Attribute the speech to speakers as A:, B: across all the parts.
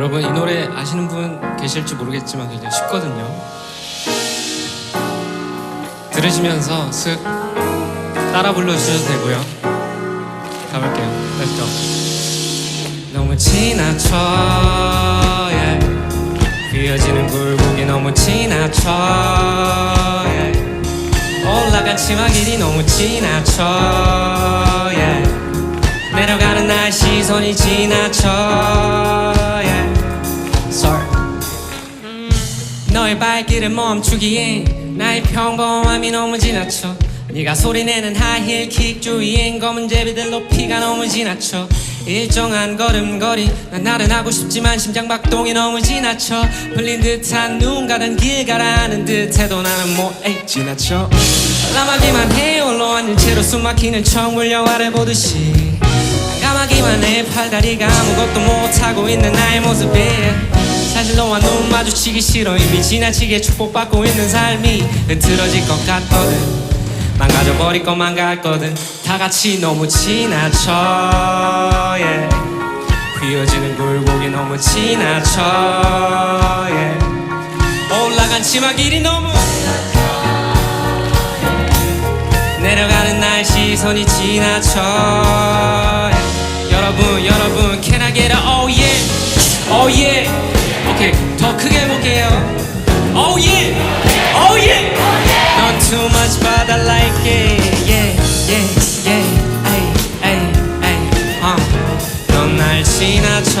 A: 여러분 이 노래 아시는 분 계실지 모르겠지만 굉장히 쉽거든요. 들으시면서 슥 따라 불러주셔도 되고요. 가볼게요. Go. 너무 지나쳐 yeah. 휘어지는 굴곡이 너무 지나쳐 yeah. 올라간 치마 길이 너무 지나쳐 yeah. 내려가는 나의 시선이 지나쳐 너의 발길을 멈추기엔 나의 평범함이 너무 지나쳐 네가 소리내는 하이힐 킥 주위엔 검은 제비들 높이가 너무 지나쳐 일정한 걸음걸이 난 나른하고 싶지만 심장 박동이 너무 지나쳐 흘린 듯한 눈 가른 길 가라앉은 듯해도 나는 뭐에 지나쳐. 알람하기만 해 홀로 앉은 채로 숨막히는 청물려 아래 보듯이 까마귀만 해 팔다리가 아무것도 못하고 있는 나의 모습에 사실 너와 눈 마주치기 싫어 이미 지나치게 축복받고 있는 삶이 흐트러질 것 같거든 망가져버릴 것만 같거든 다 같이 너무 지나쳐 yeah. 휘어지는 굴곡이 너무 지나쳐 yeah. 올라간 치마 길이 너무 내려가는 나의 시선이 지나쳐 여러분 여러분 Can I get a oh yeah oh yeah 오케이 더 크게 해볼게요 oh yeah oh yeah Not too much but I like it yeah yeah yeah ay ay ay uh. 넌날 지나쳐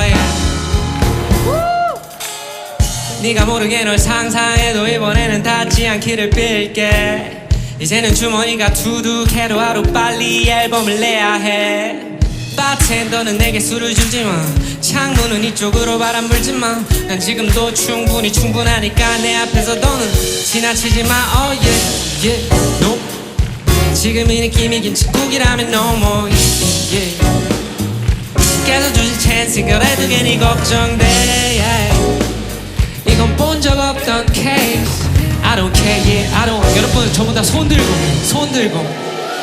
A: yeah. 네가 모르게 널 상상해도 이번에는 닿지 않기를 빌게 이제는 주머니가 두둑해도 하루 빨리 앨범을 내야 해. 바텐더는 내게 술을 주지만 창문은 이쪽으로 바람 불지만 난 지금도 충분히 충분하니까 내 앞에서 너는 지나치지 마. Oh yeah yeah no. 지금 이 느낌이 김치국이라면 no more. Yeah, yeah. 계속 주실 찬스 그래도 괜히 걱정돼. Yeah. 이건 본 적 없던 케이스 I don't care yeah I don't. 여러분 전부 다 손 들고 손 들고.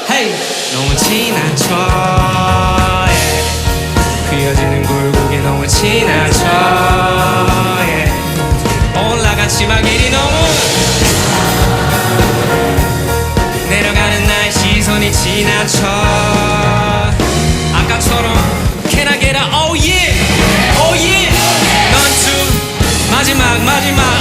A: Hey. 너무 지나쳐 yeah. 휘어지는 굴곡이 너무 지나쳐 yeah. 올라간 치마 길이 너무. 내려가는 나의 시선이 지나쳐. 아까처럼 I get a oh yeah? Oh yeah. 넌 마지막 마지막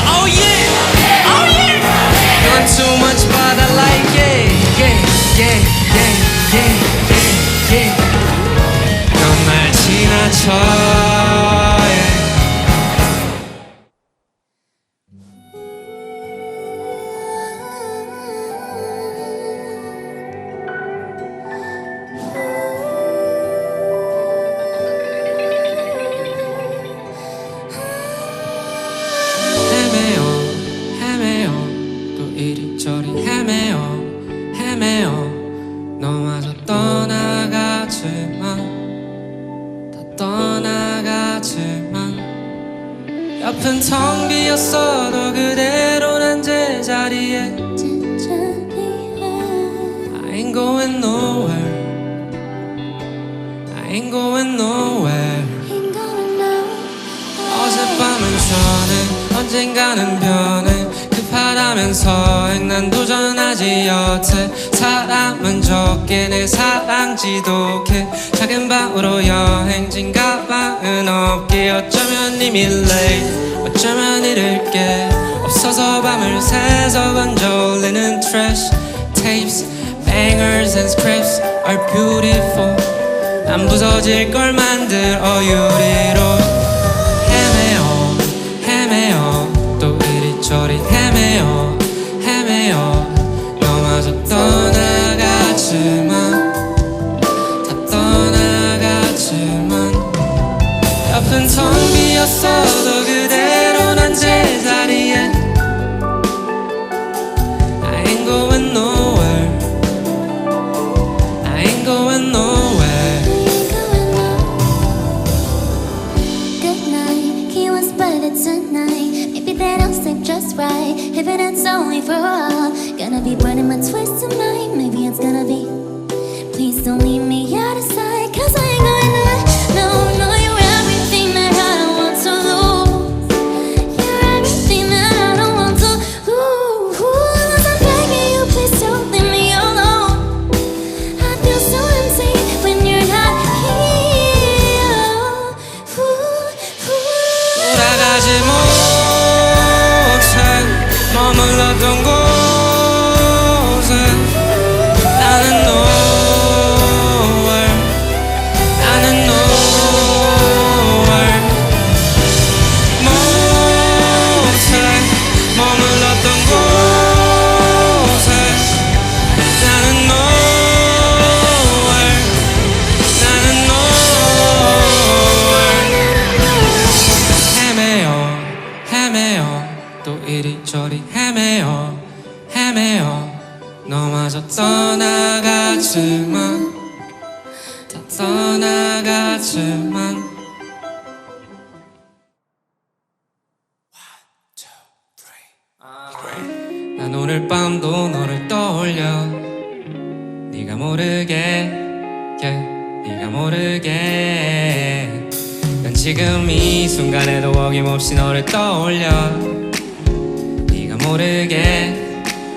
A: yeah yeah yeah yeah yeah 넌날 지나쳐 going nowhere. I ain't going nowhere. 어젯밤은 전에 언젠가는 변해. 급하다면서 행난 도전하지 여태. 사람은 적게 내 사랑 지독해. 작은 방으로 여행진 가방은 없게. 어쩌면 이미 late 어쩌면 잃을게. 없어서 밤을 새서 건져 올리는 trash tapes bangers and scripts are beautiful 난 부서질 걸 만들어 유리로 어김없이 너를 떠올려. 네가 모르게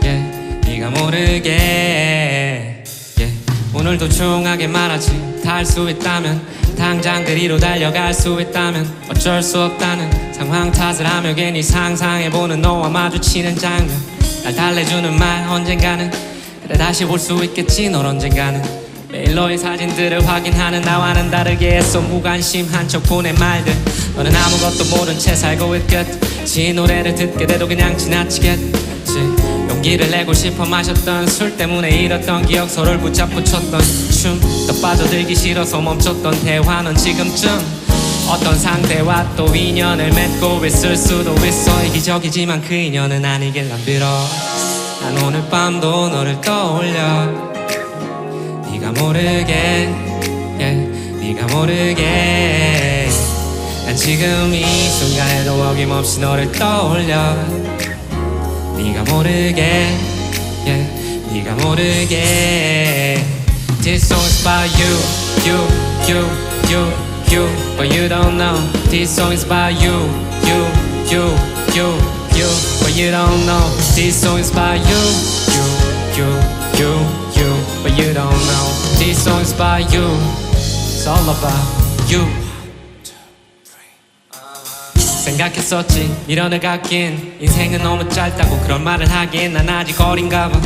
A: yeah, 네가 모르게 yeah. 오늘도 조용하게 말하지. 다 할 수 있다면 당장 그리로 달려갈 수 있다면 어쩔 수 없다는 상황 탓을 하며 괜히 상상해보는 너와 마주치는 장면. 날 달래주는 말 언젠가는. 그래 다시 볼 수 있겠지 널 언젠가는 매일 너의 사진들을 확인하는 나와는 다르게 애써 무관심한 척 보낸 말들. 너는 아무것도 모른 채 살고 있겠지. 노래를 듣게 돼도 그냥 지나치겠지. 용기를 내고 싶어 마셨던 술 때문에 잃었던 기억 서로를 붙잡고 췄던 춤더 빠져들기 싫어서 멈췄던 대화 넌 지금쯤. 어떤 상대와 또 인연을 맺고 있을 수도 있어. 이기적이지만 그 인연은 아니길 난 빌어. 난 오늘 밤도 너를 떠올려 네가 모르게 yeah, 네가 모르게 난 지금 이 순간에도 어김없이 너를 떠올려 네가 모르게 yeah, 네가 모르게 This song is about you you you you you but you don't know This song is about you you you you you but you don't know This song is about you you you you you but you don't know. This song is about you. It's all about you. 생각했었지. 미련을 갖긴. 인생은 너무 짧다고 그런 말을 하긴. 난 아직 어린가 봐.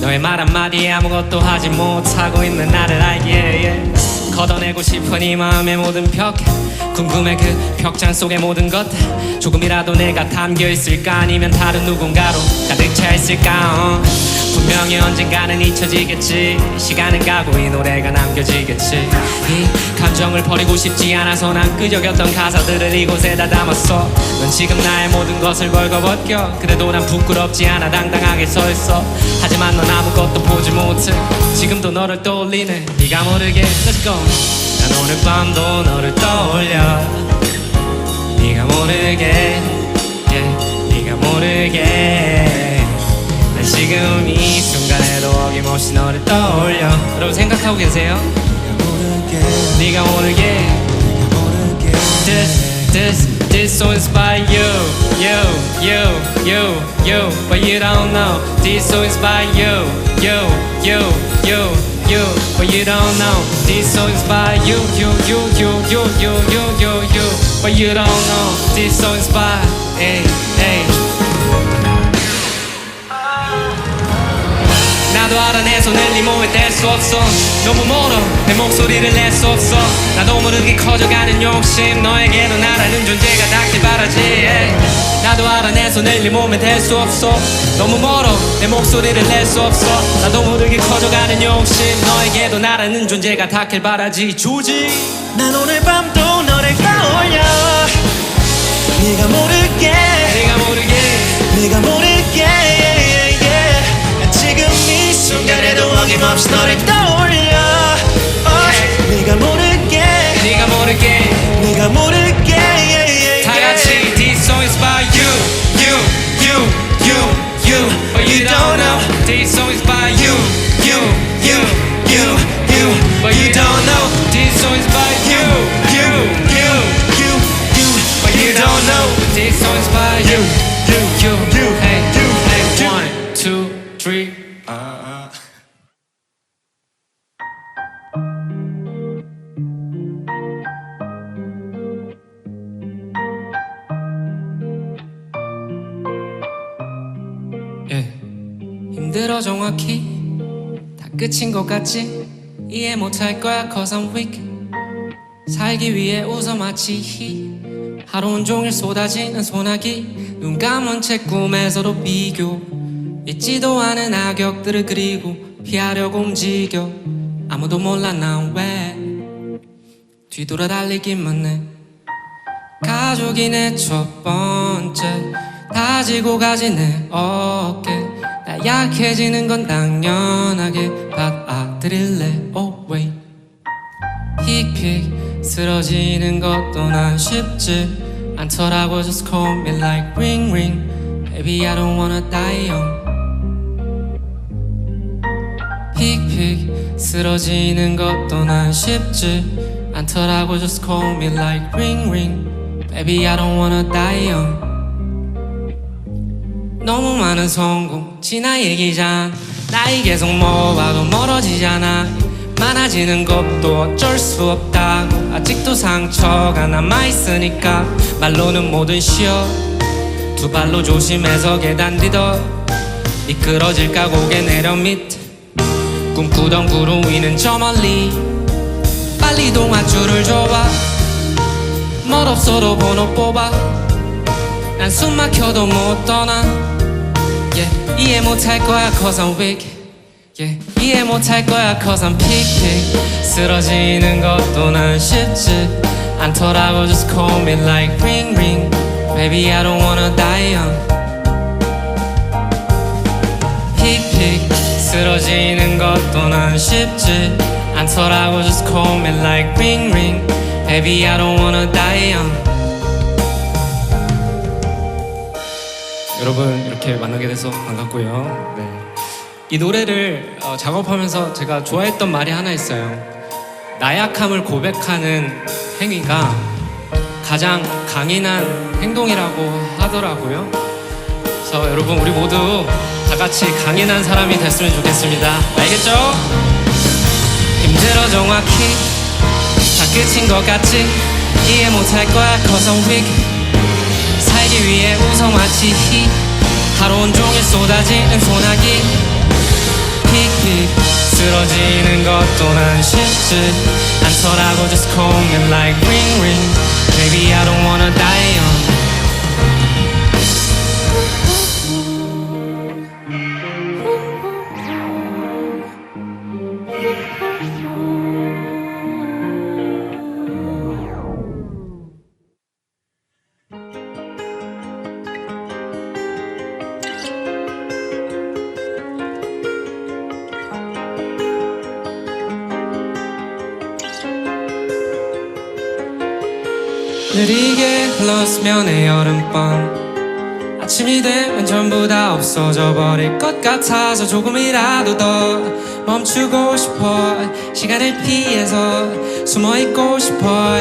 A: 너의 말 한마디에 아무것도 하지 못하고 있는 나를 알기에 yeah. 걷어내고 싶은 이 마음의 모든 벽 궁금해 그 벽장 속의 모든 것들. 조금이라도 내가 담겨있을까? 아니면 다른 누군가로 가득 차 있을까? 어. 분명히 언젠가는 잊혀지겠지. 시간은 가고 이 노래가 남겨지겠지. 이 감정을 버리고 싶지 않아서 난 끄적였던 가사들을 이곳에다 담았어. 넌 지금 나의 모든 것을 벌거벗겨. 그래도 난 부끄럽지 않아 당당하게 서 있어. 하지만 넌 아무것도 보지 못해. 지금도 너를 떠올리네. 네가 모르게. Let's go. 난 오늘 밤도 너를 떠올려. 네가 모르게. Yeah, 네가 모르게. 난 지금 이 순간에도 어김없이 너를 떠올려 여러분 생각하고 계세요? 네가 모르게 This, this, this song is by you You, you, you, you But you don't know This song is by you You, you, you, you But you don't know This song is by you You, you, you, you, you, you, you, you But you don't know This song is by Hey, hey 나도 알아 내 손을 네 몸에 댈수 없어. 너무 멀어 내 목소리를 낼 수 없어. 나도 모르게 커져가는 욕심 너에게도 나라는 존재가 닿길 바라지. 나도 알아 내 손을 네 몸에 댈 수 없어. 너무 멀어 내 목소리를 낼 수 없어. 나도 모르게 커져가는 욕심 너에게도 나라는 존재가 닿길 바라지. 조지
B: 난 오늘 밤도 너를 떠올려 순간에도 어김없이 너를 떠올려 oh, 네가 모르게
A: 네가 모르게
B: 네가 모르게 yeah, yeah,
A: 다
B: yeah.
A: 같이 This song is by you
B: You, you, you, you
A: But you don't know This song is by you
B: You, you, you, you
A: But you don't know This song is by you
B: You, you, you, you
A: But you don't know This song is by you
B: You,
A: You 끝인 것 같지 이해 못할 거야 cause I'm weak 살기 위해 웃어 마치 하루 온종일 쏟아지는 소나기. 눈 감은 채 꿈에서도 비교. 잊지도 않은 악역들을 그리고 피하려고 움직여. 아무도 몰라 난 왜? 뒤돌아 달리기만 해 가족이 내 첫 번째. 다지고 가지 내 어깨 나 약해지는 건 당연하게 받아들일래 oh wait 픽픽 쓰러지는 것도 난 쉽지 않더라고 just call me like ring ring Baby I don't wanna die young 픽픽 쓰러지는 것도 난 쉽지 않더라고 just call me like ring ring Baby I don't wanna die young 너무 많은 성공 지나 얘기잖아 나이 계속 먹어봐도 멀어지잖아. 많아지는 것도 어쩔 수 없다고 아직도 상처가 남아있으니까 말로는 뭐든 쉬어. 두 발로 조심해서 계단 뒤더. 미끄러질까 고개 내려 밑에 꿈꾸던 구름 위는 저 멀리. 빨리 동화줄을 줘봐. 멀없어도 번호 뽑아. 난 숨 막혀도 못 떠나. 이해 못할 거야 cause I'm weak yeah. 이해 못할 거야 cause I'm pick pick 쓰러지는 것도 난 쉽지 않더라고 just call me like ring ring Baby I don't wanna die young 픽픽 쓰러지는 것도 난 쉽지 않더라고 just call me like ring ring Baby I don't wanna die young 여러분 이렇게 만나게 돼서 반갑고요 네. 이 노래를 어, 작업하면서 제가 좋아했던 말이 하나 있어요 나약함을 고백하는 행위가 가장 강인한 행동이라고 하더라고요 그래서 여러분 우리 모두 다 같이 강인한 사람이 됐으면 좋겠습니다. 알겠죠? 힘들어 정확히 다 끝인 것 같지? 이해 못할 거야 weak 살기 위해 우성화치 하루 온종일 쏟아지는 소나기 픽픽 쓰러지는 것도 난 쉽지 않더라고 just call me like ring ring Baby I don't wanna die young 느리게 흘렀으면 내 여름밤. 아침이 되면 전부 다 없어져 버릴 것 같아서 조금이라도 더 멈추고 싶어. 시간을 피해서 숨어 있고 싶어.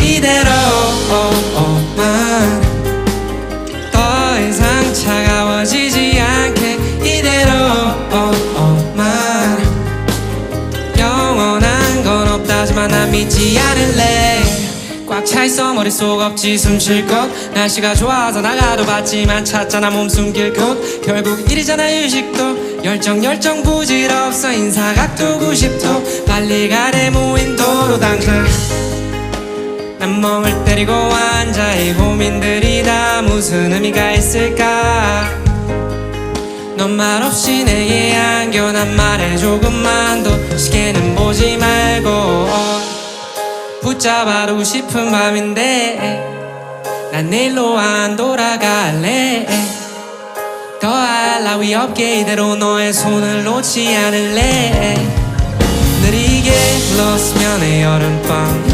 A: 이대로만 더 있어. 머릿속 없지 숨 쉴 것. 날씨가 좋아서 나가도 봤지만 찾잖아 몸 숨길 곳. 결국 일이잖아 휴식도. 열정 열정 부질없어. 인사 각도고 싶도 빨리 가래 무인도로 당장. 난 멍을 때리고 앉아. 이 고민들이 다 무슨 의미가 있을까? 넌 말 없이 내게 안겨 난 말해 조금만 더 시계는 보지 말고 붙잡아도 싶은 밤인데 난 내일로 안 돌아갈래. 더할 나위 없게 이대로 너의 손을 놓지 않을래. 느리게 흘렀으면 내 여름밤.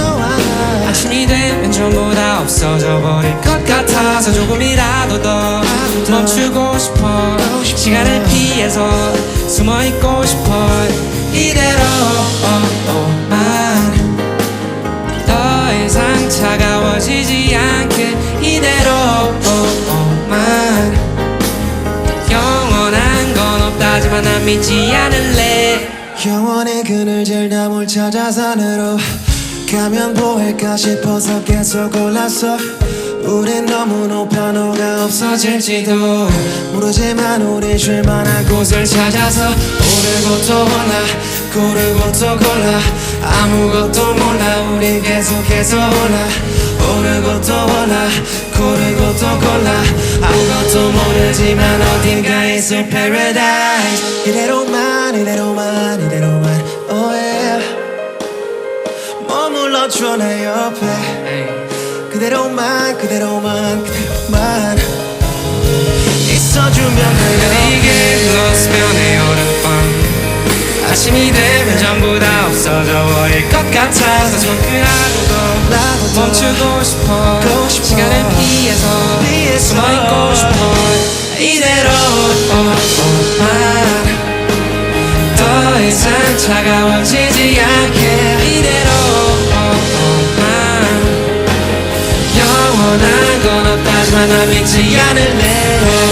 A: 아침이 되면 전부 다 없어져 버릴 것 같아서 조금이라도 더 멈추고 싶어. 시간을 피해서 숨어 있고 싶어. 이대로 차가워지지 않게 이대로 만 영원한 건 없다지만 난 믿지 않을래.
B: 영원의 그늘질 나물 찾아 산으로 가면 보일까 싶어서 계속 골랐어. 우린 너무 높아 너가 없어질지도 모르지만 우리 쉴만한 곳을 찾아서 또 올라 고르고 또 골라 아무것도 몰라 우리 계속해서 올라 오르고 또 올라 고르고 또 골라. 아무것도 모르지만 어딘가 있을 paradise. 이대로만 이대로만 이대로만 oh yeah. 머물러줘 내 옆에. 그대로만 그대로만 그대로만. 이 있어주면 돼요.
A: 이게 플러스면의 여름밤 아침이 되면 전부 다 없어져 버릴 것 같아서
B: 나도
A: 멈추고 싶어. 시간을
B: 피해서.
A: 숨어있고 싶어 이대로만 더 이상 차가워지지 않게 이대로만 영원한 건 없다지만 난 믿지 않을래